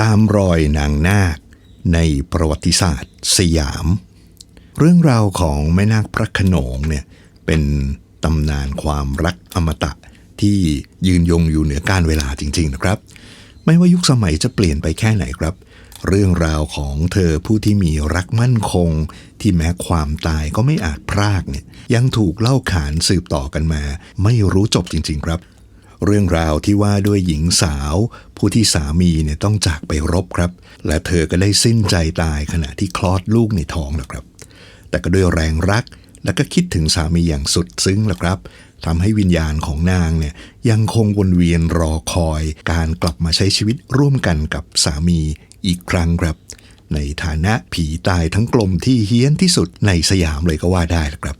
ตามรอยนางนาคในประวัติศาสตร์ สยาม เรื่องราวของแม่นาคพระขนงเนี่ยเป็นตำนานความรักอมตะที่ยืนยงอยู่เหนือการเวลาจริง ๆ นะครับ ไม่ว่ายุคสมัยจะเปลี่ยนไปแค่ไหนครับ เรื่องราวของเธอผู้ที่มีรักมั่นคง ที่แม้ความตายก็ไม่อาจพรากเนี่ยยังถูกเล่าขานสืบต่อกันมา ไม่รู้จบจริง ๆ ครับ เรื่องราวที่ว่าด้วยหญิงสาว ผู้ที่สามีเนี่ยต้องจากไปรบครับ และเธอก็ได้สิ้นใจตายขณะที่คลอดลูกในท้องนะครับ แต่ก็ด้วยแรงรักและก็คิดถึงสามีอย่างสุดซึ้งแหละครับทำให้วิญญาณของนางเนี่ยยังคงวนเวียนรอคอย การกลับมาใช้ชีวิตร่วมกันกับสามีอีกครั้งครับ ในฐานะผีตายทั้งกลมที่เฮี้ยนที่สุดในสยามเลยก็ว่าได้ละครับ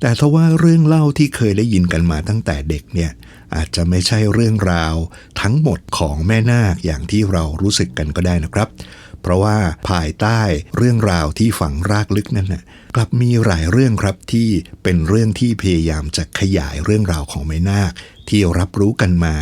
แต่ทว่าเรื่องเล่าที่เคยได้ยินกันมาตั้งแต่เด็กเนี่ย อาจจะไม่ใช่เรื่องราวทั้งหมดของแม่นาคอย่างที่เรารู้สึกกันก็ได้นะครับ เพราะว่าภายใต้เรื่องราวที่ฝังรากลึกนั้นน่ะกลับมีหลายเรื่องครับที่เป็นเรื่องที่พยายามจะขยายเรื่องราวของแม่นาคที่รับรู้กันมา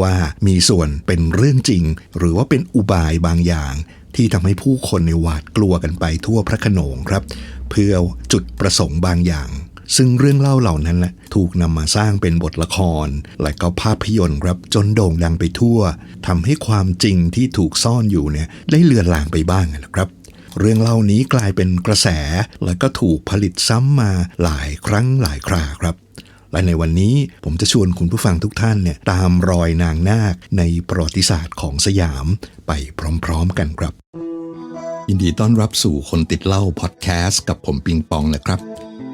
ว่ามีส่วนเป็นเรื่องจริง หรือว่าเป็นอุบายบางอย่าง ที่ทำให้ผู้คนในหวาดกลัวกันไปทั่วพระโขนงครับ เพื่อจุดประสงค์บางอย่าง ซึ่งเรื่องเล่าเหล่านั้นแหละถูกนำมาสร้างเป็นบทละคร และก็ภาพยนตร์ครับจนโด่งดังไปทั่วทำให้ความจริงที่ถูกซ่อนอยู่เนี่ยได้เลือนลางไปบ้างนะครับเรื่องเล่านี้กลายเป็นกระแส และก็ถูกผลิตซ้ำมาหลายครั้งหลายคราครับ และในวันนี้ผมจะชวนคุณผู้ฟังทุกท่านเนี่ยตามรอยนางนาคในประวัติศาสตร์ของสยามไปพร้อมๆกันครับ ยินดีต้อนรับสู่คนติดเล้าพอดแคสต์กับผมปิงปองนะครับ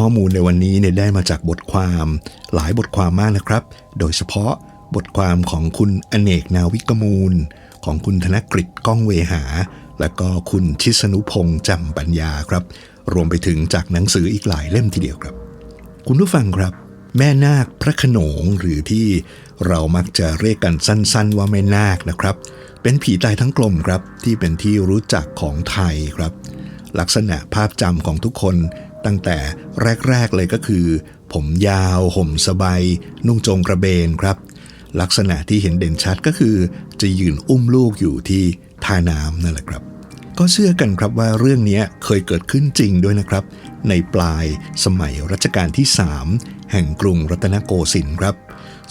ข้อมูลในวันนี้เนี่ยได้มาจากบทความหลายบทความมากนะครับ โดยเฉพาะบทความของคุณอเนกนาวิกมูล ของคุณธนกฤษก้องเวหา และก็คุณชิสนุพงษ์จำปัญญาครับ รวมไปถึงจากหนังสืออีกหลายเล่มทีเดียวครับ คุณผู้ฟังครับ แม่นาคพระขนงหรือที่เรามักจะเรียกกันสั้นๆ ว่าแม่นาคนะครับ เป็นผีตายทั้งกลมครับที่เป็นที่รู้จักของไทยครับ ลักษณะภาพจำของทุกคน ตั้งแต่แรก ๆ เลยก็คือ ผมยาวห่มสบาย นุ่งโจงกระเบนครับ ลักษณะที่เห็นเด่นชัดก็คือ จะยืนอุ้มลูกอยู่ที่ท่าน้ำนั่นแหละครับ ก็เชื่อกันครับว่าเรื่องนี้เคยเกิดขึ้นจริงด้วยนะครับ ในปลายสมัยรัชกาลที่ 3 แห่งกรุงรัตนโกสินทร์ครับ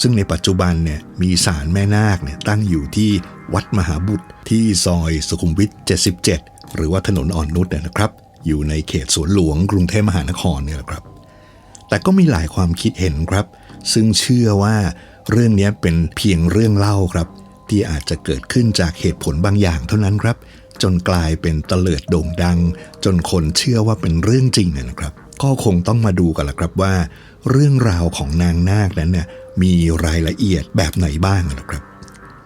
ซึ่งในปัจจุบันเนี่ยมีศาลแม่นาคเนี่ยตั้งอยู่ที่วัดมหาบุตรที่ซอยสุขุมวิท77 หรือว่าถนนอ่อนนุชเนี่ยนะครับ อยู่ในเขตสวนหลวงกรุงเทพมหานครเนี่ยแหละครับ แต่ก็มีหลายความคิดเห็นครับ ซึ่งเชื่อว่าเรื่องนี้เป็นเพียงเรื่องเล่าครับ ที่อาจจะเกิดขึ้นจากเหตุผลบางอย่างเท่านั้นครับ จนกลายเป็นตเลิดโด่งดัง จนคนเชื่อว่าเป็นเรื่องจริงนะครับ ก็คงต้องมาดูกันละครับว่า เรื่องราวของนางนาคนั้นเนี่ยมีรายละเอียดแบบไหนบ้างนะครับ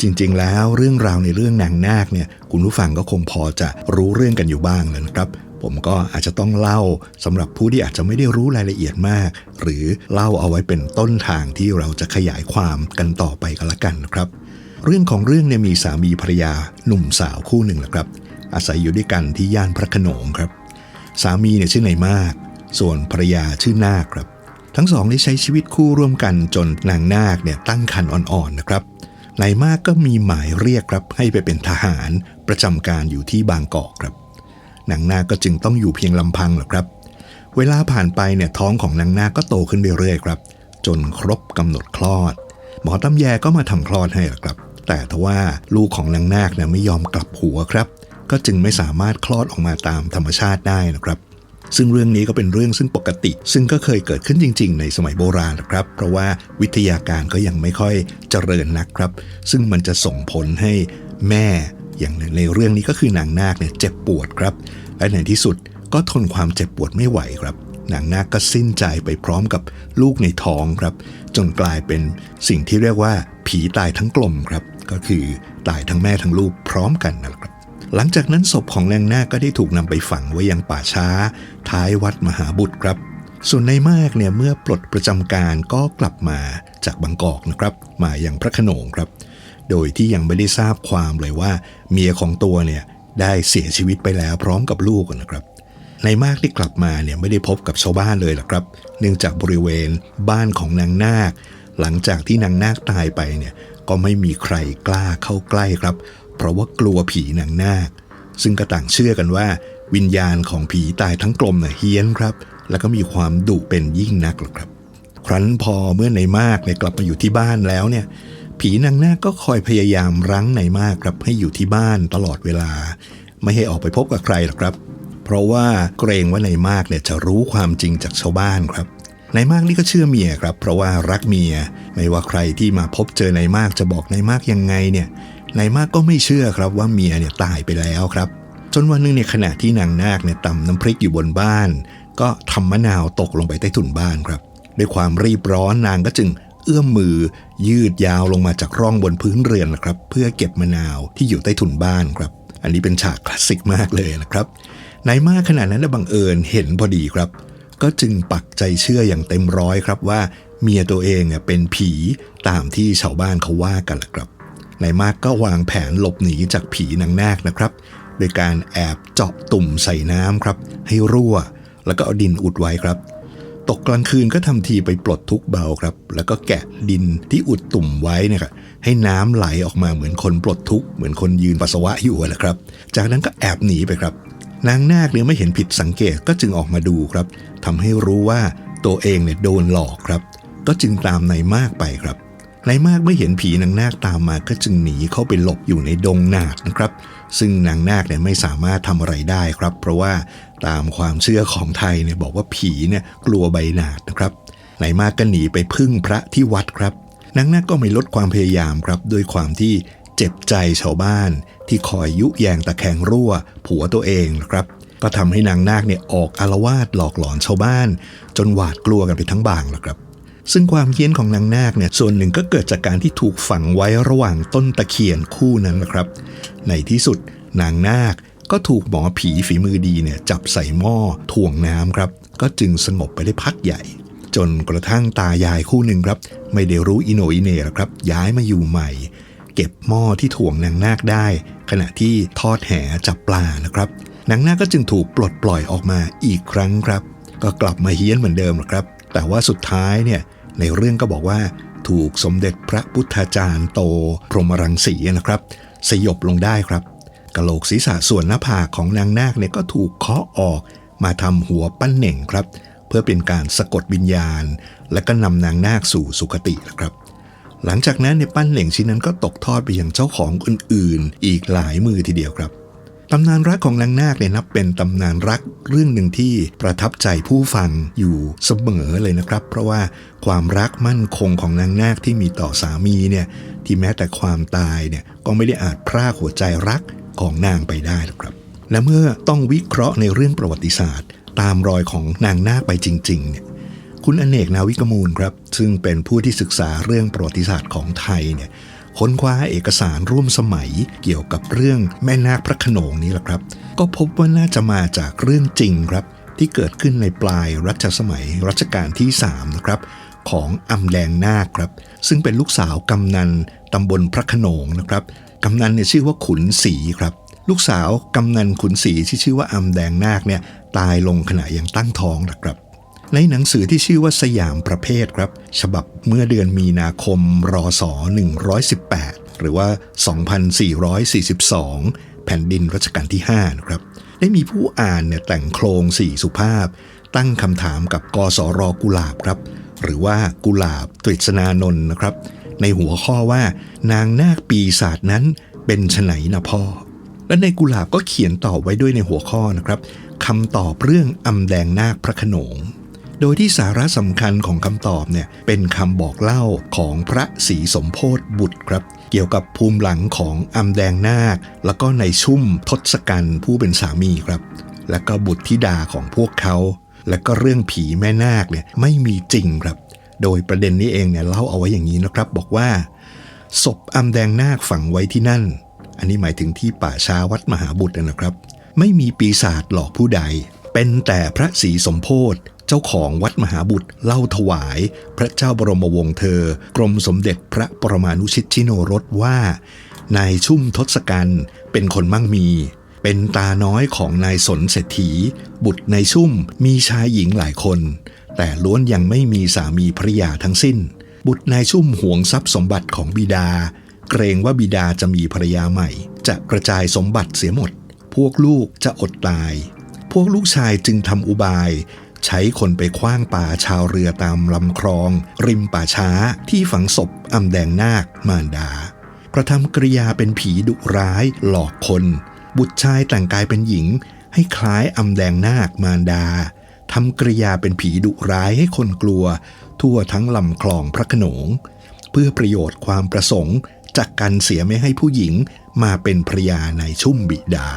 จริงๆ แล้วเรื่องราวในเรื่องนางนาคเนี่ยคุณผู้ฟังก็คงพอจะรู้เรื่องกันอยู่บ้างแล้วนะครับ ผมก็อาจจะต้องเล่าสำหรับผู้ที่อาจจะไม่ได้รู้รายละเอียดมาก หรือเล่าเอาไว้เป็นต้นทางที่เราจะขยายความกันต่อไปกันละกันนะครับ เรื่องของเรื่องเนี่ยมีสามีภรรยาหนุ่มสาวคู่หนึ่งแหละครับ อาศัยอยู่ด้วยกันที่ย่านพระขนงครับ สามีเนี่ยชื่อนายมาก ส่วนภรรยาชื่อนาคครับ ทั้งสองได้ใช้ชีวิตคู่ร่วมกันจนนางนาคเนี่ยตั้งครรภ์อ่อนๆนะครับนายมากก็มีหมายเรียกครับให้ไปเป็นทหารประจำการอยู่ที่บางกอกครับ นางนาก็จึงต้องอยู่เพียงลำพังหรอกครับ เวลาผ่านไปเนี่ยท้องของนางนาคก็โตขึ้นเรื่อยๆครับ จนครบกำหนดคลอด หมอตำแยก็มาทำคลอดให้หรอกครับ แต่ทว่าลูกของนางนาคเนี่ยไม่ยอมกลับหัวครับ ก็จึงไม่สามารถคลอดออกมาตามธรรมชาติได้นะครับซึ่งเรื่องนี้ก็เป็นเรื่องซึ่งปกติ ซึ่งก็เคยเกิดขึ้นจริง ๆ ในสมัยโบราณนะครับ เพราะว่าวิทยาการก็ยังไม่ค่อยเจริญนักครับ ซึ่งมันจะส่งผลให้แม่ อย่างในเรื่องนี้ก็คือนางนาคเนี่ยเจ็บปวดครับ และในที่สุดก็ทนความเจ็บปวดไม่ไหวครับนางนาคก็สิ้นใจไปพร้อมกับลูกในท้องครับ จนกลายเป็นสิ่งที่เรียกว่า ผีตายทั้งกลมครับ ก็คือตายทั้งแม่ทั้งลูกพร้อมกันนะครับ หลังจากนั้นศพของนางนาคก็ได้ถูกนำไปฝังไว้ยังป่าช้า ท้ายวัดมหาบุตรครับ ส่วนในมากเนี่ยเมื่อปลดประจำการก็กลับมาจากบางกอกนะครับ มาอย่างพระขนงครับ โดยที่ยังไม่ได้ทราบความเลยว่า เมียของตัวเนี่ยได้เสียชีวิตไปแล้วพร้อมกับลูกนะครับในมากที่กลับมาเนี่ยไม่ได้พบกับชาวบ้านเลยหรอกครับ เนื่องจากบริเวณบ้านของนางนาค หลังจากที่นางนาคตายไปเนี่ยก็ไม่มีใครกล้าเข้าใกล้ครับ เพราะว่ากลัวผีนางนาค ซึ่งก็ต่างเชื่อกันว่า วิญญาณของผีตายทั้งกลมเน่ยเฮี้ยนครับ แล้วก็มีความดุเป็นยิ่งนักหรอกครับ ครั้นพอเมื่อในมากเนี่ยกลับมาอยู่ที่บ้านแล้วเนี่ย ผีนางนาคก็คอยพยายามรั้งในมากครับให้อยู่ที่บ้านตลอดเวลา ไม่ให้ออกไปพบกับใครหรอกครับ เพราะว่าเกรงว่าในมากเนี่ยจะรู้ความจริงจากชาวบ้านครับในมากนี่ก็เชื่อเมียครับ เพราะว่ารักเมีย ไม่ว่าใครที่มาพบเจอในมากจะบอกในมากยังไงเนี่ยในมากก็ไม่เชื่อครับว่าเมียเนี่ยตายไปแล้วครับ จนวันหนึงเนี่ยขณะที่นางนาคเนี่ยตำน้ำพริกอยู่บนบ้าน ก็ทำมะนาวตกลงไปใต้ถุนบ้านครับ ด้วยความรีบร้อนนางก็จึง เอื้อมมือ ยืดยาวลงมาจากร่องบนพื้นเรือนนะครับ เพื่อเก็บมะนาวที่อยู่ใต้ถุนบ้านครับ อันนี้เป็นฉากคลาสสิกมากเลยนะครับนายมากขณะนั้นบังเอิญเห็นพอดีครับ ก็จึงปักใจเชื่ออย่างเต็มร้อยครับว่า เมียตัวเองเป็นผีตามที่ชาวบ้านเขาว่ากันละครับนายมากก็วางแผนหลบหนีจากผีนางนาคนะครับ โดยการแอบเจาะตุ่มใส่น้ำครับ ให้รั่ว แล้วก็เอาดินอุดไว้ครับ ตกกลางคืนก็ทำทีไปปลดทุกเบาครับ แล้วก็แกะดินที่อุดตุ่มไว้เนี่ยครับให้น้ำไหลออกมาเหมือนคนปลดทุกเหมือนคนยืนปัสสาวะอยู่แหละครับ จากนั้นก็แอบหนีไปครับนางนาคเนี่ยไม่เห็นผิดสังเกตก็จึงออกมาดูครับทำให้รู้ว่าตัวเองเนี่ยโดนหลอกครับ ก็จึงตามนายมากไปครับนายมากไม่เห็นผีนางนาคตามมาก็จึงหนีเข้าไปหลบอยู่ในดงนาคนะครับ ซึ่งนางนาคเนี่ยไม่สามารถทำอะไรได้ครับ เพราะว่าตามความเชื่อของไทยเนี่ยบอกว่าผีเนี่ยกลัวใบหนาดนะครับนายมากก็หนีไปพึ่งพระที่วัดครับนางนาคก็ไม่ลดความพยายามครับด้วยความที่เจ็บใจชาวบ้าน ที่คอยยุแยงตะแคงรั่ว ผัวตัวเองนะครับก็ทำให้นางนาคเนี่ยออกอารวาสหลอกหลอนชาวบ้าน จนหวาดกลัวกันไปทั้งบางแล้วครับ ซึ่งความเฮี้ยนของนางนาคเนี่ยส่วนหนึ่งก็เกิดจากการที่ถูกฝังไว้ระหว่างต้นตะเคียนคู่นั้นนะครับ ในที่สุดนางนาคก็ถูกหมอผีฝีมือดีเนี่ยจับใส่หม้อถ่วงน้ำครับ ก็จึงสงบไปได้พักใหญ่ จนกระทั่งตายายคู่หนึ่งครับ ไม่ได้รู้อิโนอิเน่หรอกครับ ย้ายมาอยู่ใหม่ เก็บหม้อที่ถ่วงนางนาคได้ ขณะที่ทอดแหจับปลานะครับนางนาคก็จึงถูกปลดปล่อยออกมาอีกครั้งครับ ก็กลับมาเฮี้ยนเหมือนเดิมครับ แต่ว่าสุดท้ายเนี่ยในเรื่องก็บอกว่าถูกสมเด็จพระพุทธาจารย์โต พรหมรังสีนะครับ สยบลงได้ครับกะโหลกศีรษะส่วนหน้าผากของนางนาคเนี่ยก็ถูกเคาะออกมาทำหัวปั้นเหน่งครับ เพื่อเป็นการสะกดวิญญาณ และก็นำนางนาคสู่สุคตินะครับ หลังจากนั้นในปั้นเหน่งชิ้นนั้นก็ตกทอดไปยังเจ้าของอื่นๆ อีกหลายมือทีเดียวครับ ตำนานรักของนางนาคเนี่ยนับเป็นตำนานรักเรื่องหนึ่งที่ประทับใจผู้ฟังอยู่เสมอเลยนะครับ เพราะว่าความรักมั่นคงของนางนาคที่มีต่อสามีเนี่ยที่แม้แต่ความตายเนี่ยก็ไม่ได้อาจพรากหัวใจรักของนางไปได้หรอกครับ และเมื่อต้องวิเคราะห์ในเรื่องประวัติศาสตร์ ตามรอยของนางนาคไปจริงๆเนี่ยคุณอเนกนาวิกมูลครับ ซึ่งเป็นผู้ที่ศึกษาเรื่องประวัติศาสตร์ของไทยเนี่ย ค้นคว้าเอกสารร่วมสมัยเกี่ยวกับเรื่องแม่นาคพระขนงนี้แหละครับ ก็พบว่าน่าจะมาจากเรื่องจริงครับ ที่เกิดขึ้นในปลายรัชสมัยรัชกาลที่ 3 นะครับ ของอำแดงนาคครับ ซึ่งเป็นลูกสาวกำนันตำบลพระขนงนะครับกำนันเนี่ยชื่อว่าขุนศรีครับลูกสาวกำนันขุนศรีที่ชื่อว่าอำแดงนาคเนี่ยตายลงขณะยังตั้งท้องนะครับ ในหนังสือที่ชื่อว่าสยามประเภทครับ ฉบับเมื่อเดือนมีนาคมรศ118 หรือว่า 2442 แผ่นดินรัชกาลที่5นะครับได้มีผู้อ่านเนี่ยแต่งโครงสี่สุภาพ ตั้งคำถามกับกสรกุหลาบครับ หรือว่ากุหลาบตริษนานนท์นะครับ ในหัวข้อว่านางนาคปีศาจนั้นเป็นไฉนนะพ่อ และในกุหลาบก็เขียนตอบไว้ด้วยในหัวข้อนะครับคำตอบเรื่องอำแดงนาคพระขนง โดยที่สาระสำคัญของคำตอบเนี่ยเป็นคำบอกเล่าของพระศรีสมโพธิบุตรครับ เกี่ยวกับภูมิหลังของอำแดงนาค แล้วก็ในชุ่มทศกัณฐ์ผู้เป็นสามีครับ และก็บุตรธิดาของพวกเขา และก็เรื่องผีแม่นาคเนี่ยไม่มีจริงครับ โดยประเด็นนี้เองเนี่ยเล่าเอาไว้อย่างนี้นะครับ บอกว่าศพอำแดงนาคฝังไว้ที่นั่น อันนี้หมายถึงที่ป่าช้าวัดมหาบุตรนะครับ ไม่มีปีศาจหลอกผู้ใด เป็นแต่พระศรีสมโพธิ เจ้าของวัดมหาบุตรเล่าถวายพระเจ้าบรมวงศ์เธอ กรมสมเด็จพระปรมานุชิตชิโนรสว่านายชุ่มทศกัณฐ์เป็นคนมั่งมี เป็นตาน้อยของนายสนเศรษฐี บุตรนายชุ่มมีชายหญิงหลายคน แต่ล้วนยังไม่มีสามีภรรยาทั้งสิ้น บุตรนายชุ่มหวงทรัพย์สมบัติของบิดา เกรงว่าบิดาจะมีภรรยาใหม่ จะกระจายสมบัติเสียหมด พวกลูกจะอดตาย พวกลูกชายจึงทำอุบาย ใช้คนไปคว้างป่าชาวเรือตามลำคลอง ริมป่าช้าที่ฝังศพอำแดงนาคมารดากระทำกริยาเป็นผีดุร้ายหลอกคน บุตรชายแต่งกายเป็นหญิง ให้คล้ายอำแดงนาคมารดาทำกริยาเป็นผีดุร้ายให้คนกลัว ทั่วทั้งลำคลองพระขนง เพื่อประโยชน์ความประสงค์จากการเสียไม่ให้ผู้หญิงมาเป็นภรยาในชุ่มบิดา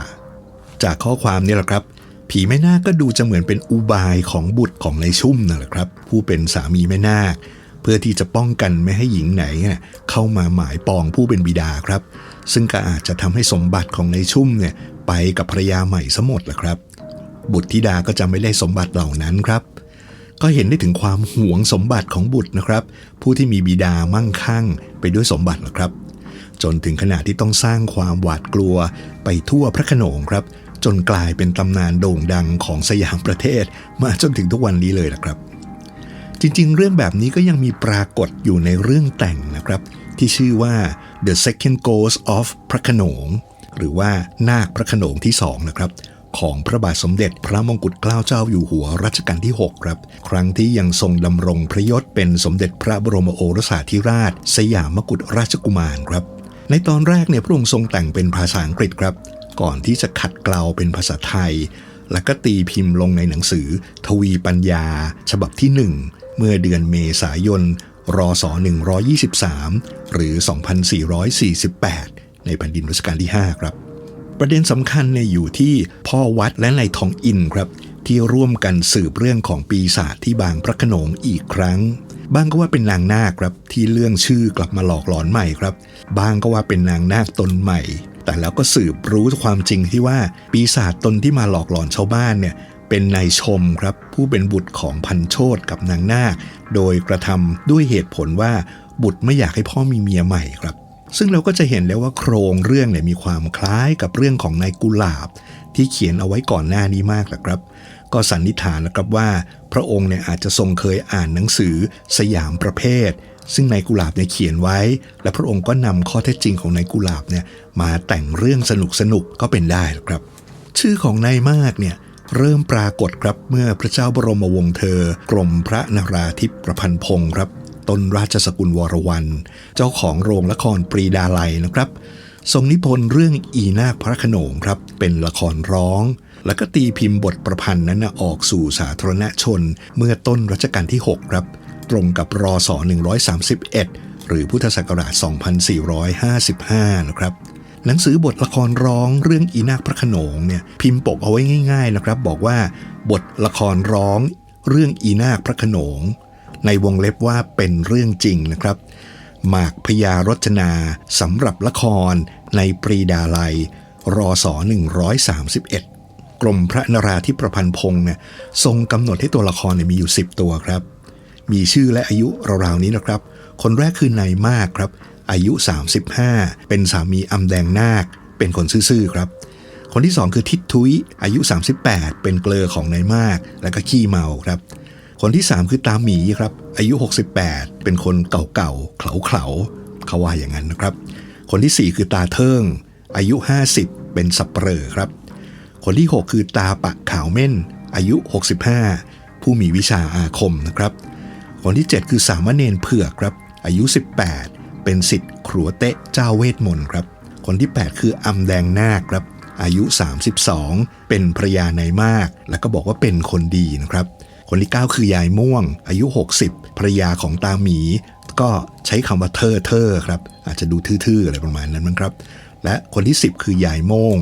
จากข้อความนี่แหละครับ ผีแม่นาคก็ดูจะเหมือนเป็นอุบายของบุตรของในชุ่มนั่นแหละครับ ผู้เป็นสามีแม่นาค เพื่อที่จะป้องกันไม่ให้หญิงไหนเข้ามาหมายปองผู้เป็นบิดาครับ ซึ่งก็อาจจะทำให้สมบัติของในชุ่มเนี่ยไปกับภรรยาใหม่ซะหมดแหละครับ บุตรธิดาก็จะไม่ได้สมบัติเหล่านั้นครับ ก็เห็นได้ถึงความหวงสมบัติของบุตรนะครับ ผู้ที่มีบิดามั่งคั่งไปด้วยสมบัตินะครับ จนถึงขนาดที่ต้องสร้างความหวาดกลัวไปทั่วพระโขนงครับ จนกลายเป็นตำนานโด่งดังของสยามประเทศ มาจนถึงทุกวันนี้เลยนะครับ จริงๆ เรื่องแบบนี้ก็ยังมีปรากฏอยู่ในเรื่องแต่งนะครับ ที่ชื่อว่า The Second Ghost of พระขนง หรือว่านาคพระขนงที่สองนะครับของพระบาทสมเด็จพระมงกุฎเกล้าเจ้าอยู่หัวรัชกาลที่ 6 ครับ ครั้งที่ยังทรงดำรงพระยศเป็นสมเด็จพระบรมโอรสาธิราช สยามกุฎราชกุมารครับ ในตอนแรกเนี่ยพระองค์ทรงแต่งเป็นภาษาอังกฤษครับ ก่อนที่จะขัดเกลาเป็นภาษาไทย แล้วก็ตีพิมพ์ลงในหนังสือ ทวีปัญญา ฉบับที่1เมื่อเดือนเมษายน รศ 123 หรือ 2448 ในแผ่นดินรัชกาลที่ 5 ครับ ประเด็นสำคัญเนี่ยอยู่ที่พ่อวัดและนายทองอินครับ ที่ร่วมกันสืบเรื่องของปีศาจที่บางพระขนงอีกครั้งบางก็ว่าเป็นนางนาคครับที่เรื่องชื่อกลับมาหลอกหลอนใหม่ครับบางก็ว่าเป็นนางนาคตนใหม่ แต่แล้วก็สืบรู้ความจริงที่ว่าปีศาจตนที่มาหลอกหลอนชาวบ้านเนี่ยเป็นนายชมครับผู้เป็นบุตรของพันโชตกับนางนาคโดยกระทำด้วยเหตุผลว่าบุตรไม่อยากให้พ่อมีเมียใหม่ครับ ซึ่งเราก็จะเห็นแล้วว่าโครงเรื่องเนี่ยมีความคล้ายกับเรื่องของนายกุหลาบ ที่เขียนเอาไว้ก่อนหน้านี้มากแหละครับ ก็สันนิษฐานนะครับว่า พระองค์เนี่ยอาจจะทรงเคยอ่านหนังสือสยามประเภท ซึ่งนายกุหลาบเนี่ยเขียนไว้ และพระองค์ก็นำข้อเท็จจริงของนายกุหลาบเนี่ยมาแต่งเรื่องสนุกสนุกก็เป็นได้ครับ ชื่อของนายมากเนี่ยเริ่มปรากฏครับเมื่อพระเจ้าบรมวงศ์เธอ กรมพระนราธิปประพันธ์พงศ์ครับต้นราชสกุลวรวันเจ้าของโรงละครปรีดาลัยนะครับ ทรงนิพนธ์เรื่องอีนาคพระขนงครับเป็นละครร้อง แล้วก็ตีพิมพ์บทประพันธ์นั้นนะออกสู่สาธารณชน เมื่อต้นรัชกาลที่ 6 ครับ ตรงกับรอศ131 หรือพุทธศักราช 2455 นะครับ หนังสือบทละครร้องเรื่องอีนาคพระขนงเนี่ยพิมพ์ปกเอาไว้ง่ายๆนะครับ บอกว่าบทละครร้องเรื่องอีนาคพระขนง ในวงเล็บว่าเป็นเรื่องจริงนะครับหมากพยารจนาสำหรับละครในปรีดาลัย รอศ131 กรมพระนราธิปประพันธ์พงศ์เนี่ยทรงกำหนดให้ตัวละครมีอยู่ 10 ตัวครับ มีชื่อและอายุราวๆนี้นะครับ คนแรกคือนายมากครับ อายุ 35 เป็นสามีอำแดงนาค เป็นคนซื่อๆครับ คนที่ 2 คือทิดทุยอายุ 38 เป็นเกลอของนายมาก และก็ขี้เมาครับ คนที่ 3 คือตาหมีครับ อายุ 68 เป็นคนเก่าๆเขลาๆเขาว่าอย่างนั้นนะครับ คนที่ 4 คือตาเทิง อายุ 50 เป็นสับเปลอครับ คนที่ 6 คือตาปะขาวเม่นอายุ 65 ผู้มีวิชาอาคมนะครับ คนที่ 7 คือสามเณรเผือกครับ อายุ 18 เป็นสิทธิ์ครัวเตะเจ้าเวทมนต์ครับ คนที่ 8 คืออำแดงนาคครับ อายุ 32 เป็นภรรยาในมาก แล้วก็บอกว่าเป็นคนดีนะครับ คนที่ 9 คือยายม่วง อายุ 60ภรรยาของตาหมี ก็ใช้คำว่าเธอเธอครับ อาจจะดูทื่อๆอะไรประมาณนั้นมั้งครับ และคนที่ 10 คือยายโมง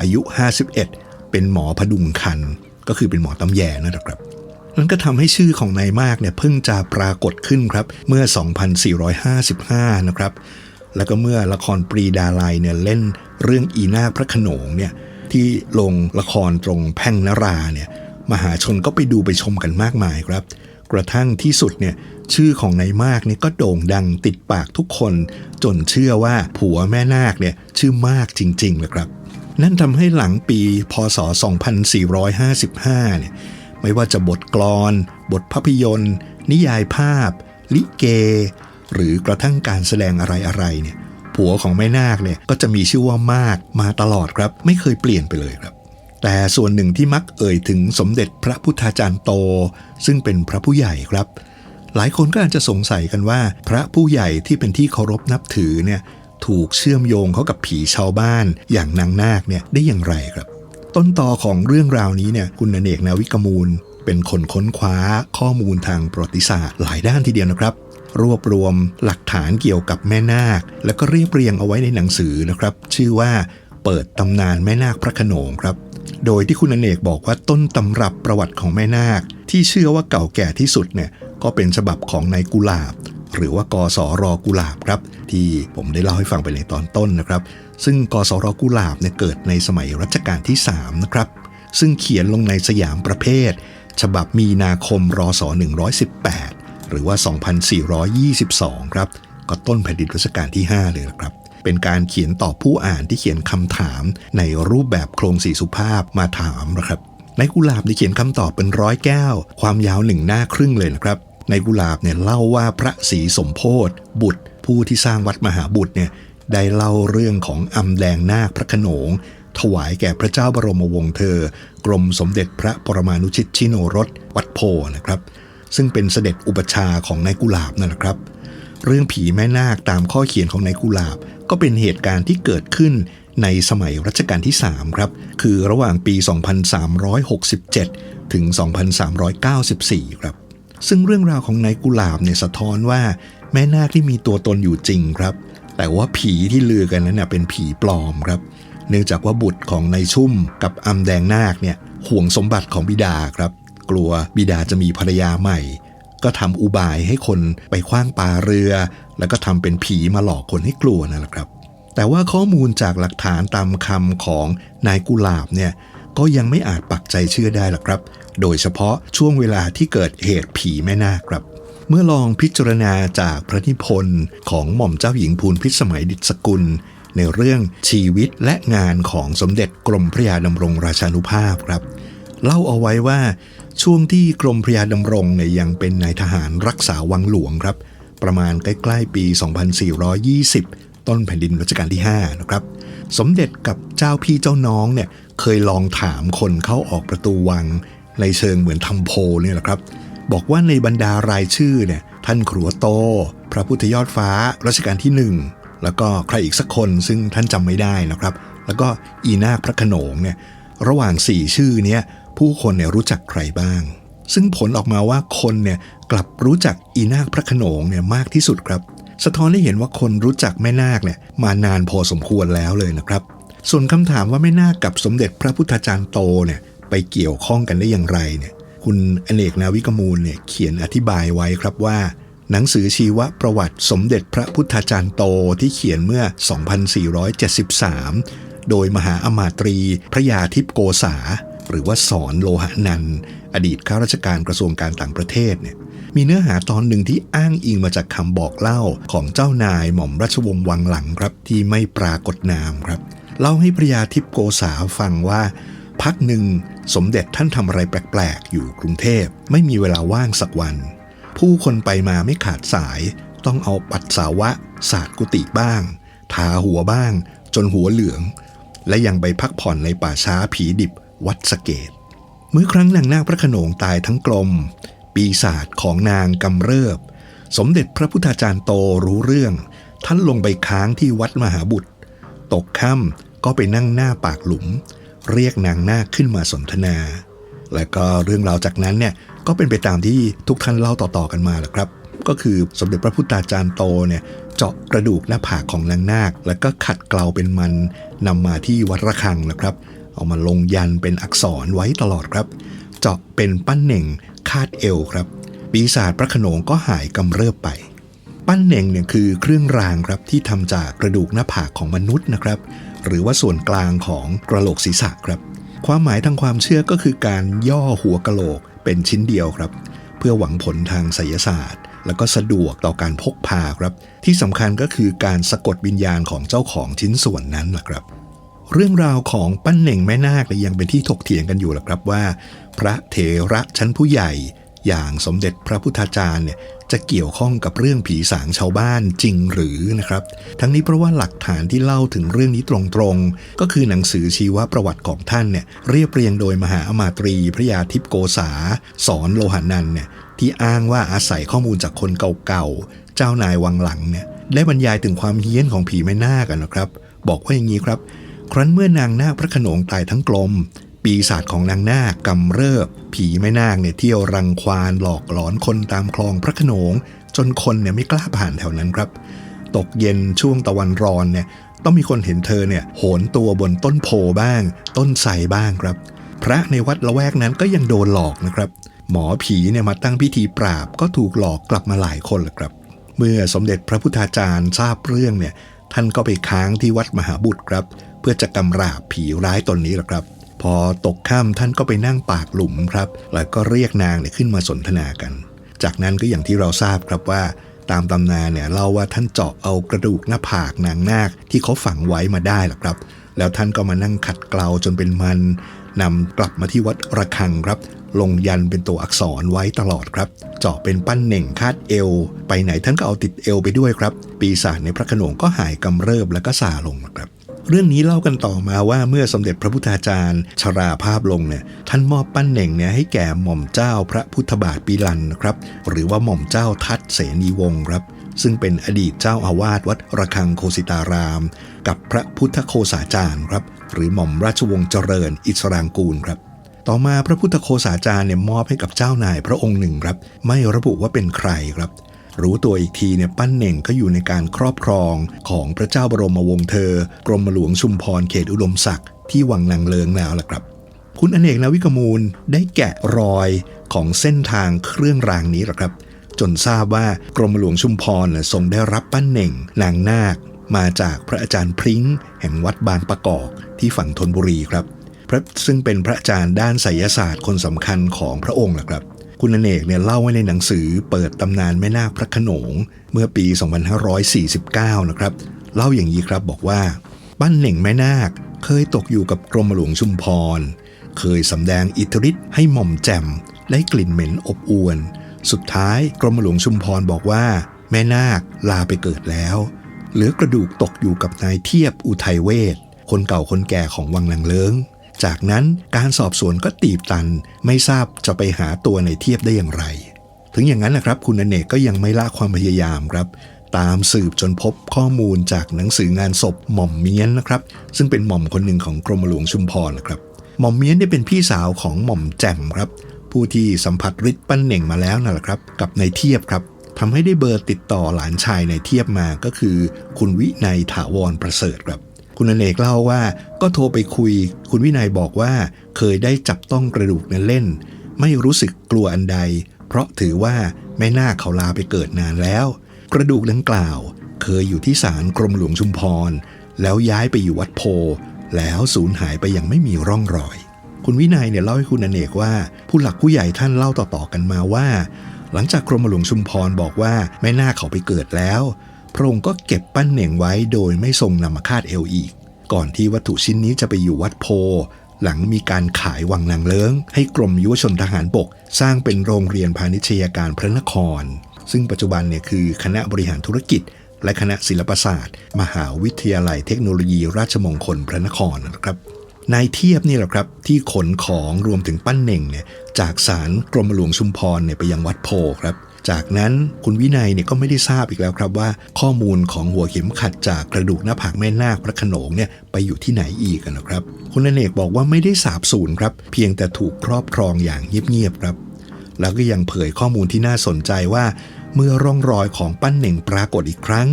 อายุ 51 เป็นหมอพดุงคัน ก็คือเป็นหมอตำแยนั่นแหละครับ นั่นก็ทำให้ชื่อของนายมากเนี่ยเพิ่งจะปรากฏขึ้นครับเมื่อ 2455 นะครับ แล้วก็เมื่อละครปรีดาลัยเนี่ยเล่นเรื่องอีนาพระขนงเนี่ยที่ลงละครตรงแพ่งนราเนี่ยมหาชนก็ไปดูไปชมกันมากมายครับ กระทั่งที่สุดเนี่ยชื่อของนายมากเนี่ยก็โด่งดังติดปากทุกคน จนเชื่อว่าผัวแม่นาคเนี่ยชื่อมากจริงๆเลยครับ นั่นทำให้หลังปีพศ 2455 เนี่ย ไม่ว่าจะบทกลอน บทภาพยนตร์ นิยายภาพ ลิเก หรือกระทั่งการแสดงอะไรๆเนี่ยผัวของแม่นาคเนี่ยก็จะมีชื่อว่ามากมาตลอดครับ ไม่เคยเปลี่ยนไปเลยครับ แต่ส่วนหนึ่งที่มักเอ่ยถึงสมเด็จพระพุทธาจารย์โต ซึ่งเป็นพระผู้ใหญ่ครับ หลายคนก็อาจจะสงสัยกันว่า พระผู้ใหญ่ที่เป็นที่เคารพนับถือเนี่ยถูกเชื่อมโยงเขากับผีชาวบ้านอย่างนางนาคเนี่ยได้อย่างไรครับ ต้นตอของเรื่องราวนี้เนี่ยคุณอเนกนาวิกมูล เป็นคนค้นคว้าข้อมูลทางประวัติศาสตร์หลายด้านทีเดียวนะครับรวบรวมหลักฐานเกี่ยวกับแม่นาค แล้วก็เรียบเรียงเอาไว้ในหนังสือนะครับ ชื่อว่าเปิดตำนานแม่นาคพระขนงครับ โดยที่คุณอเนกบอกว่าต้นตำรับประวัติของแม่นาค ที่เชื่อว่าเก่าแก่ที่สุดเนี่ยก็เป็นฉบับของนายกุลาบ หรือว่ากสรกุลาบครับ ที่ผมได้เล่าให้ฟังไปในตอนต้นนะครับ ซึ่งกสรกุหลาบเนี่ยเกิดในสมัยรัชกาลที่ 3 นะครับ ซึ่งเขียนลงในสยามประเภท ฉบับมีนาคมรศ118 หรือว่า 2422 ครับ ก็ต้นแผ่นดินรัชกาลที่ 5 เลยนะครับ เป็นการเขียนตอบผู้อ่านที่เขียนคำถามในรูปแบบโครงสีสุภาพมาถามนะครับ ในกุหลาบได้เขียนคำตอบเป็นร้อยแก้ว ความยาวหนึ่งหน้าครึ่งเลยนะครับ ในกุหลาบเนี่ยเล่าว่าพระศรีสมโพธิบุตร ผู้ที่สร้างวัดมหาบุตรเนี่ย ได้เล่าเรื่องของอำแดงนาคพระขนง ถวายแก่พระเจ้าบรมวงศ์เธอ กรมสมเด็จพระปรมานุชิตชิโนรสวัดโพนะครับ ซึ่งเป็นเสด็จอุปชาของนายกุหลาบนั่นแหละครับ เรื่องผีแม่นาคตามข้อเขียนของนายกุหลาบ ก็เป็นเหตุการณ์ที่เกิดขึ้นในสมัยรัชกาลที่ 3 ครับ คือระหว่างปี 2367 ถึง 2394 ครับ ซึ่งเรื่องราวของนายกุหลาบเนี่ยสะท้อนว่าแม่นาคที่มีตัวตนอยู่จริงครับ แต่ว่าผีที่ลือกันนั้นนะเป็นผีปลอมครับ เนื่องจากว่าบุตรของนายชุ่มกับอำแดงนาคเนี่ยห่วงสมบัติของบิดาครับ กลัวบิดาจะมีภรรยาใหม่ ก็ทำอุบายให้คนไปคว้างปลาเรือ แล้วก็ทำเป็นผีมาหลอกคนให้กลัวนั่นแหละครับ แต่ว่าข้อมูลจากหลักฐานตามคำของนายกุหลาบเนี่ยก็ยังไม่อาจปักใจเชื่อได้หรอกครับ โดยเฉพาะช่วงเวลาที่เกิดเหตุผีแม่นาคครับ เมื่อลองพิจารณาจากพระนิพนธ์ของหม่อมเจ้าหญิงภูลพิสมัยดิษกุล ในเรื่องชีวิตและงานของสมเด็จกรมพระยาดำรงราชานุภาพครับ เล่าเอาไว้ว่าช่วงที่กรมพระยาดำรงเนี่ยยังเป็นนายทหารรักษาวังหลวงครับ ประมาณใกล้ๆปี 2420 ต้นแผ่นดินรัชกาลที่ 5 นะครับ สมเด็จกับเจ้าพี่เจ้าน้องเนี่ยเคยลองถามคนเข้าออกประตูวังในเชิงเหมือนทำโพเนี่ยแหละครับ บอกว่าในบรรดารายชื่อเนี่ยท่านครัวโต พระพุทธยอดฟ้ารัชกาลที่1แล้วก็ใครอีกสักคนซึ่งท่านจำไม่ได้นะครับ แล้วก็อีนาคพระขนงเนี่ยระหว่าง4ชื่อเนี้ยผู้คนเนี่ยรู้จักใครบ้าง ซึ่งผลออกมาว่าคนเนี่ยกลับรู้จักอีนาคพระขนงเนี่ยมากที่สุดครับ สะท้อนให้เห็นว่าคนรู้จักแม่นาคเนี่ยมานานพอสมควรแล้วเลยนะครับ ส่วนคำถามว่าแม่นาคกับสมเด็จพระพุทธจารย์โตเนี่ยไปเกี่ยวข้องกันได้อย่างไรเนี่ย คุณอเนกนาวิกมูลเนี่ยเขียนอธิบายไว้ครับว่า หนังสือชีวประวัติสมเด็จพระพุทธจารย์โตที่เขียนเมื่อ 2473 โดยมหาอมาตรีพระยาทิพโกษา หรือว่าสอนโลหะนัน อดีตข้าราชการกระทรวงการต่างประเทศเนี่ยมีเนื้อหาตอนหนึ่งที่อ้างอิงมาจากคำบอกเล่าของเจ้านายหม่อมราชวงศ์วังหลังครับที่ไม่ปรากฏนามครับ เล่าให้พระยาทิพโกษาฟังว่า พักหนึ่ง สมเด็จท่านทำอะไรแปลกๆ อยู่กรุงเทพไม่มีเวลาว่างสักวัน ผู้คนไปมาไม่ขาดสาย ต้องเอาปัสสาวะ สาดกุฏิบ้าง ทาหัวบ้าง จนหัวเหลือง และยังไปพักผ่อนในป่าช้าผีดิบวัดสเกต เมื่อครั้งนางนาคพระโขนงตายทั้งกลม ปีศาจของนางกำเริบ สมเด็จพระพุทธาจารย์โตรู้เรื่อง ท่านลงไปค้างที่วัดมหาบุตร ตกค่ำก็ไปนั่งหน้าปากหลุม เรียกนางนาคขึ้นมาสนทนา และก็เรื่องราวจากนั้นเนี่ยก็เป็นไปตามที่ทุกท่านเล่าต่อๆกันมาแหละครับ ก็คือสมเด็จพระพุทธาจารย์โตเนี่ยเจาะกระดูกหน้าผากของนางนาค แล้วก็ขัดเกลาเป็นมันนำมาที่วัดระฆังนะครับ เอามาลงยันเป็นอักษรไว้ตลอดครับ เจาะเป็นปั้นเหน่งคาดเอวครับ ปีศาจพระขนงก็หายกำเริบไป ปั้นเหน่งเนี่ยคือเครื่องรางครับที่ทำจากกระดูกหน้าผากของมนุษย์นะครับ หรือว่าส่วนกลางของกระโหลกศีรษะครับ ความหมายทางความเชื่อก็คือการย่อหัวกะโหลกเป็นชิ้นเดียวครับ เพื่อหวังผลทางไสยศาสตร์ แล้วก็สะดวกต่อการพกพาครับ ที่สำคัญก็คือการสะกดวิญญาณของเจ้าของชิ้นส่วนนั้นแหละครับเรื่องราวของปั้นเหน่งแม่นาคยังเป็นที่ถกเถียงกันอยู่แหละครับว่า พระเถระชั้นผู้ใหญ่ อย่างสมเด็จพระพุทธาจารย์เนี่ย จะเกี่ยวข้องกับเรื่องผีสางชาวบ้านจริงหรือนะครับ ทั้งนี้เพราะว่าหลักฐานที่เล่าถึงเรื่องนี้ตรงๆ ก็คือหนังสือชีวประวัติของท่านเนี่ยเรียบเรียงโดยมหาอมาตรีพระยาทิพโกษา สอนโลหานันเนี่ยที่อ้างว่าอาศัยข้อมูลจากคนเก่าๆ เจ้านายวังหลังเนี่ยได้บรรยายถึงความเฮี้ยนของผีแม่นาคกันนะครับ บอกว่าอย่างนี้ครับ ครั้นเมื่อนางนาคพระโขนงตายทั้งกลม ปีศาจของนางนาคกำเริบ ผีแม่นาคเนี่ยเที่ยวรังควานหลอกหลอนคนตามคลองพระขนง จนคนเนี่ยไม่กล้าผ่านแถวนั้นครับ ตกเย็นช่วงตะวันร้อนเนี่ยต้องมีคนเห็นเธอเนี่ยโหนตัวบนต้นโพบ้าง ต้นไทรบ้างครับ พระในวัดละแวกนั้นก็ยังโดนหลอกนะครับ หมอผีเนี่ยมาตั้งพิธีปราบก็ถูกหลอกกลับมาหลายคนแหละครับ เมื่อสมเด็จพระพุทธาจารย์ทราบเรื่องเนี่ยท่านก็ไปค้างที่วัดมหาบุตรครับ เพื่อจะกำราบผีร้ายตนนี้แหละครับ พอตกค่ำท่านก็ไปนั่งปากหลุมครับ แล้วก็เรียกนางเนี่ยขึ้นมาสนทนากัน จากนั้นก็อย่างที่เราทราบครับว่า ตามตำนานเนี่ยเล่าว่าท่านเจาะเอากระดูกหน้าผากนางนาคที่เขาฝังไว้มาได้หรอครับ แล้วท่านก็มานั่งขัดเกลาจนเป็นมันนำกลับมาที่วัดระฆังครับ ลงยันเป็นตัวอักษรไว้ตลอดครับ เจาะเป็นปั้นเหน่งคาดเอว ไปไหนท่านก็เอาติดเอวไปด้วยครับ ปีศาจในพระขนงก็หายกำเริบแล้วก็ซาลงนะครับ เรื่องนี้เล่ากันต่อมาว่าเมื่อสมเด็จพระพุทธาจารย์ ชราภาพลงเนี่ยท่านมอบปั้นเหน่งเนี่ยให้แก่หม่อมเจ้าพระพุทธบาทปีลันนะครับ หรือว่าหม่อมเจ้าทัตเสนีวงศ์ครับ ซึ่งเป็นอดีตเจ้าอาวาสวัดระฆังโคสิตาราม กับพระพุทธโคสาจารย์ครับ หรือหม่อมราชวงศ์เจริญ อิสรางกูลครับต่อมาพระพุทธโคสาจารย์เนี่ยมอบให้กับเจ้านายพระองค์หนึ่งครับ ไม่ระบุว่าเป็นใครครับ รู้ตัวอีกทีเนี่ยปั้นเน่งก็อยู่ในการครอบครองของพระเจ้าบรมวงศ์เธอ กรมหลวงชุมพรเขตอุดมศักดิ์ที่วังนางเลิงแล้วล่ะครับคุณอเนกนาวิกมูลได้แกะรอยของเส้นทางเครื่องรางนี้หรอครับ จนทราบว่ากรมหลวงชุมพรน่ะทรงได้รับปั้นเน่ง นางนาค มาจากพระอาจารย์พริ้ง แห่งวัดบางประกอบที่ฝั่งธนบุรีครับ พระซึ่งเป็นพระอาจารย์ด้านไสยศาสตร์คนสำคัญของพระองค์แหละครับ คุณอเนกเนี่ยเล่าไว้ในหนังสือเปิดตำนานแม่นาคพระขนง เมื่อปี 2549 นะครับ เล่าอย่างนี้ครับบอกว่า ปั้นเหน่งแม่นาคเคยตกอยู่กับกรมหลวงชุมพร เคยสำแดงอิทธิฤทธิ์ให้หม่อมแจ่มได้กลิ่นเหม็นอบอวน สุดท้ายกรมหลวงชุมพรบอกว่า แม่นาคลาไปเกิดแล้ว เหลือกระดูกตกอยู่กับนายเทียบอุทัยเวทคนเก่าคนแก่ของวังนางเลิง จากนั้นการสอบสวนก็ตีบตัน ไม่ทราบจะไปหาตัวในเทียบได้อย่างไร ถึงอย่างนั้นนะครับ คุณอเนกก็ยังไม่ละความพยายามครับ ตามสืบจนพบข้อมูลจากหนังสืองานศพหม่อมเมียนนะครับ ซึ่งเป็นหม่อมคนหนึ่งของกรมหลวงชุมพรนะครับ หม่อมเมียนเนี่ยเป็นพี่สาวของหม่อมแจ่มครับ ผู้ที่สัมผัสฤทธิ์ปั้นเหน่งมาแล้วนั่นแหละครับ กับในเทียบครับทำให้ได้เบอร์ติดต่อหลานชายในเทียบมาก็คือ คุณวินัยถาวรประเสริฐครับ คุณอเนกเล่าว่า ก็โทรไปคุย คุณวินัยบอกว่า เคยได้จับต้องกระดูกนั้นเล่น ไม่รู้สึกกลัวอันใด เพราะถือว่าแม่นาคเขาลาไปเกิดนานแล้ว กระดูกดังกล่าว เคยอยู่ที่ศาลกรมหลวงชุมพร แล้วย้ายไปอยู่วัดโพ แล้วสูญหายไปอย่างไม่มีร่องรอย คุณวินัยเนี่ยเล่าให้คุณอเนกว่า ผู้หลักผู้ใหญ่ท่านเล่าต่อๆกันมาว่า หลังจากกรมหลวงชุมพรบอกว่าแม่นาคเขาไปเกิดแล้ว พระองค์ก็เก็บปั้นเหน่งไว้โดยไม่ทรงนำมาคาดเอวอีก ก่อนที่วัตถุชิ้นนี้จะไปอยู่วัดโพ หลังมีการขายวังนางเลิงให้กรมยุวชนทหารบก สร้างเป็นโรงเรียนพาณิชยการพระนคร ซึ่งปัจจุบันเนี่ยคือคณะบริหารธุรกิจ และคณะศิลปศาสตร์ มหาวิทยาลัยเทคโนโลยีราชมงคลพระนครนะครับนายเทียบนี่แหละครับที่ขนของรวมถึงปั้นเน่งเนี่ยจากศาลกรมหลวงชุมพรเนี่ยไปยังวัดโพครับ จากนั้นคุณวินัยเนี่ยก็ไม่ได้ทราบอีกแล้วครับว่า ข้อมูลของหัวเข็มขัดจากกระดูกหน้าผากแม่นาคพระขนงเนี่ยไปอยู่ที่ไหนอีกนะครับ คุณอเนกบอกว่าไม่ได้สาบสูญครับ เพียงแต่ถูกครอบครองอย่างเงียบๆครับ แล้วก็ยังเผยข้อมูลที่น่าสนใจว่า เมื่อร่องรอยของปั้นเหน่งปรากฏอีกครั้ง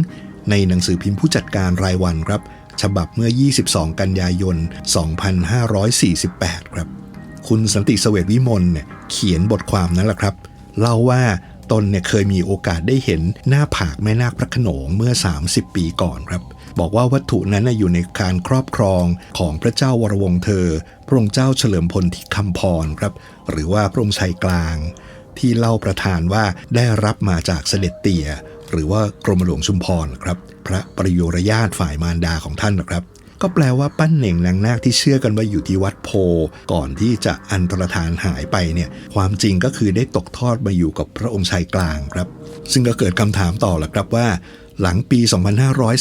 ในหนังสือพิมพ์ผู้จัดการรายวันครับ ฉบับเมื่อ 22 กันยายน 2548 ครับ คุณสันติเสวตวิมลเนี่ยเขียนบทความนั้นแหละครับเล่าว่า ตนเนี่ยเคยมีโอกาสได้เห็นหน้าผากแม่นาคพระขนงเมื่อ 30 ปีก่อนครับ บอกว่าวัตถุนั้นอยู่ในการครอบครองของพระเจ้าวรวงเธอ พระองค์เจ้าเฉลิมพลที่คำพรครับ หรือว่าพระองค์ชัยกลาง ที่เล่าประทานว่าได้รับมาจากเสด็จเตี่ยหรือว่ากรมหลวงชุมพรครับ พระประยุรญาติฝ่ายมารดาของท่านนะครับ ก็แปลว่าปั้นเหน่งนางนาคที่เชื่อกันว่าอยู่ที่วัดโพ ก่อนที่จะอันตรธานหายไปเนี่ยความจริงก็คือได้ตกทอดมาอยู่กับพระองค์ชายกลางครับ ซึ่งก็เกิดคำถามต่อละครับว่า หลังปี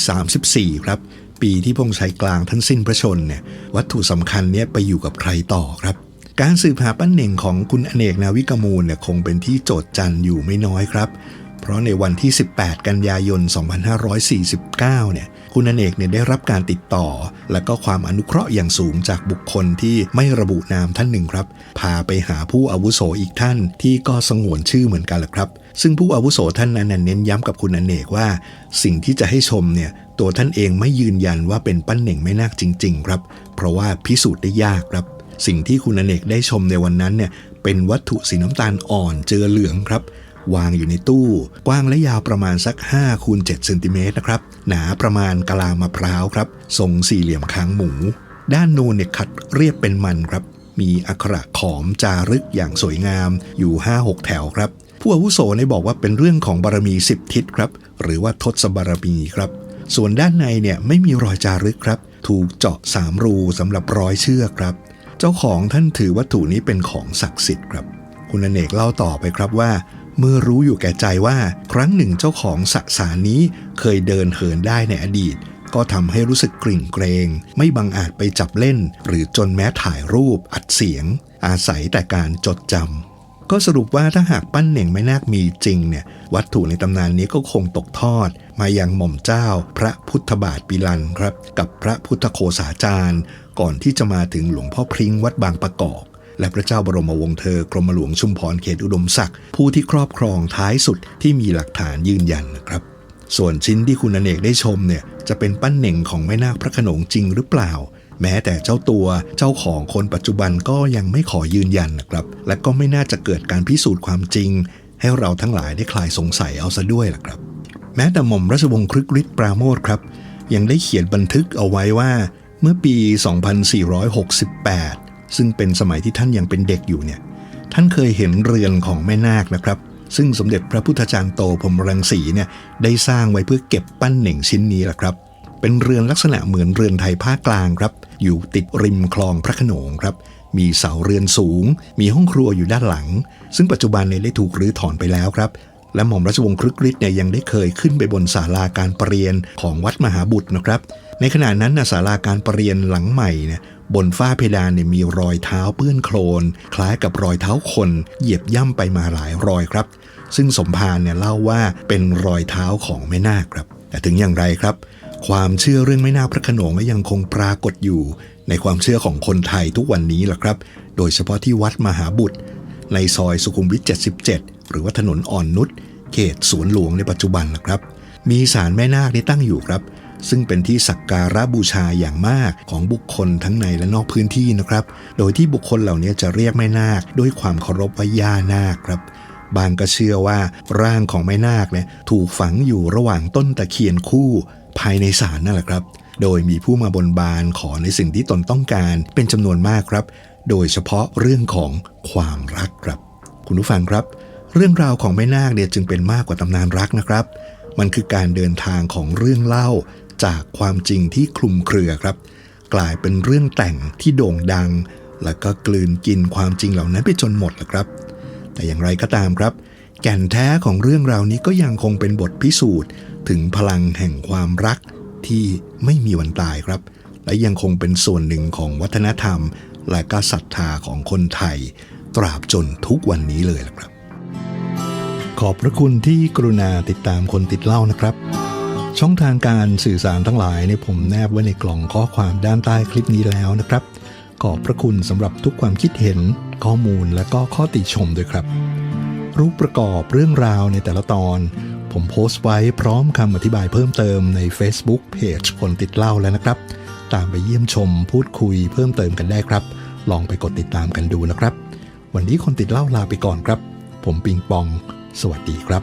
2534 ครับ ปีที่พระองค์ชายกลางท่านสิ้นพระชนเนี่ยวัตถุสำคัญเนี่ยไปอยู่กับใครต่อครับการสืบหาปั้นเหน่งของคุณอเนกนาวิกมูลเนี่ยคงเป็นที่โจทย์จันอยู่ไม่น้อยครับ เพราะในวันที่ 18 กันยายน 2549 เนี่ย คุณอเนกเนี่ยได้รับการติดต่อ และก็ความอนุเคราะห์อย่างสูงจากบุคคลที่ไม่ระบุนามท่านหนึ่งครับ พาไปหาผู้อาวุโสอีกท่านที่ก็สงวนชื่อเหมือนกันแหละครับ ซึ่งผู้อาวุโสท่านนั้นเน้นย้ำกับคุณอเนกว่า สิ่งที่จะให้ชมเนี่ยตัวท่านเองไม่ยืนยันว่าเป็นปั้นเหน่งไม่นาคจริง ๆ ครับ เพราะว่าพิสูจน์ได้ยากครับ สิ่งที่คุณอเนกได้ชมในวันนั้นเนี่ยเป็นวัตถุสีน้ำตาลอ่อนเจอเหลืองครับ วางอยู่ในตู้ กว้างและยาวประมาณสัก5คูณ7เซนติเมตรนะครับ หนาประมาณกะลามะพร้าวครับ ทรงสี่เหลี่ยมค้างหมู ด้านนูนเนี่ยขัดเรียบเป็นมันครับ มีอักขระขอมจารึกอย่างสวยงามอยู่ 5-6 แถวครับผู้อาวุโสเนี่ยบอกว่าเป็นเรื่องของบารมี 10 ทิศครับ หรือว่าทศบารมีครับ ส่วนด้านในเนี่ยไม่มีรอยจารึกครับ ถูกเจาะสามรูสำหรับร้อยเชือกครับ เจ้าของท่านถือวัตถุนี้เป็นของศักดิ์สิทธิ์ครับ คุณอเนกเล่าต่อไปครับว่า เมื่อรู้อยู่แก่ใจว่าครั้งหนึ่งเจ้าของสสารนี้เคยเดินเหินได้ในอดีต ก็ทำให้รู้สึกกริ่งเกรง ไม่บังอาจไปจับเล่น หรือจนแม้ถ่ายรูปอัดเสียง อาศัยแต่การจดจำก็สรุปว่าถ้าหากปั้นเหน่งไม่นาคมีจริงเนี่ยวัตถุในตำนานนี้ก็คงตกทอด มายังหม่อมเจ้า พระพุทธบาทปิลันครับ กับพระพุทธโคสาจารย์ ก่อนที่จะมาถึงหลวงพ่อพริ้งวัดบางประกอบ และพระเจ้าบรมวงศ์เธอกรมหลวงชุมพรเขตอุดมศักดิ์ผู้ที่ครอบครองท้ายสุดที่มีหลักฐานยืนยันนะครับ ส่วนชิ้นที่คุณอเนกได้ชมเนี่ยจะเป็นปั้นเหน่งของแม่นาคพระขนงจริงหรือเปล่า แม้แต่เจ้าตัวเจ้าของคนปัจจุบันก็ยังไม่ขอยืนยันนะครับ และก็ไม่น่าจะเกิดการพิสูจน์ความจริง ให้เราทั้งหลายได้คลายสงสัยเอาซะด้วยล่ะครับ แม้แต่หม่อมราชวงศ์ครึกฤทธิ์ปราโมทครับยังได้เขียนบันทึกเอาไว้ว่าเมื่อปี 2468 ซึ่งเป็นสมัยที่ท่านยังเป็นเด็กอยู่เนี่ยท่านเคยเห็นเรือนของแม่นาคนะครับ ซึ่งสมเด็จพระพุทธจารย์โตพรมรังสีเนี่ยได้สร้างไว้เพื่อเก็บปั้นเหน่งชิ้นนี้แหละครับ เป็นเรือนลักษณะเหมือนเรือนไทยภาคกลางครับ อยู่ติดริมคลองพระขนงครับ มีเสาเรือนสูง มีห้องครัวอยู่ด้านหลัง ซึ่งปัจจุบันเนี่ยได้ถูกรื้อถอนไปแล้วครับ และหม่อมราชวงศ์ครึกฤทธิ์เนี่ยยังได้เคยขึ้นไปบนศาลาการประเรียนของวัดมหาบุตรนะครับ ในขณะนั้นนะศาลาการประเรียนหลังใหม่เนี่ยบนฝ้าเพดานเนี่ยมีรอยเท้าเปื้อนโคลน คล้ายกับรอยเท้าคนเหยียบย่ำไปมาหลายรอยครับ ซึ่งสมภารเนี่ยเล่าว่าเป็นรอยเท้าของแม่นาคครับ แต่ถึงอย่างไรครับ ความเชื่อเรื่องแม่นาคพระขนงก็ยังคงปรากฏอยู่ ในความเชื่อของคนไทยทุกวันนี้แหละครับ โดยเฉพาะที่วัดมหาบุตร ในซอยสุขุมวิท 77 หรือว่าถนนอ่อนนุชเขตสวนหลวงในปัจจุบันนะครับ มีศาลแม่นาคที่ตั้งอยู่ครับ ซึ่งเป็นที่สักการะบูชาอย่างมากของบุคคลทั้งในและนอกพื้นที่นะครับ โดยที่บุคคลเหล่านี้จะเรียกแม่นาคด้วยความเคารพว่าย่านาคครับบางก็เชื่อว่าร่างของแม่นาคเนี่ยถูกฝังอยู่ระหว่างต้นตะเคียนคู่ภายในศาลนั่นแหละครับ โดยมีผู้มาบนบานขอในสิ่งที่ตนต้องการเป็นจำนวนมากครับ โดยเฉพาะเรื่องของความรักครับ คุณผู้ฟังครับ เรื่องราวของแม่นาคเนี่ยจึงเป็นมากกว่าตำนานรักนะครับ มันคือการเดินทางของเรื่องเล่าจากความจริงที่คลุมเครือครับ กลายเป็นเรื่องแต่งที่โด่งดัง แล้วก็กลืนกินความจริงเหล่านั้นไปจนหมดแหละครับ แต่อย่างไรก็ตามครับ แก่นแท้ของเรื่องราวนี้ก็ยังคงเป็นบทพิสูจน์ ถึงพลังแห่งความรักที่ไม่มีวันตายครับ และยังคงเป็นส่วนหนึ่งของวัฒนธรรม และก็ศรัทธาของคนไทย ตราบจนทุกวันนี้เลยละครับ ขอบพระคุณที่กรุณาติดตามคนติดเล่านะครับ ช่องทางการสื่อสารทั้งหลายเนี่ยผมแนบไว้ในกล่องข้อความด้านใต้คลิปนี้แล้วนะครับ ขอบพระคุณสำหรับทุกความคิดเห็น ข้อมูลและก็ข้อติชมด้วยครับ รูปประกอบเรื่องราวในแต่ละตอนผมโพสต์ไว้พร้อมคำอธิบายเพิ่มเติมใน Facebook Page คนติดเล่าแล้วนะครับ ตามไปเยี่ยมชม พูดคุยเพิ่มเติมกันได้ครับ ลองไปกดติดตามกันดูนะครับ วันนี้คนติดเล่าลาไปก่อนครับ ผมปิงปอง สวัสดีครับ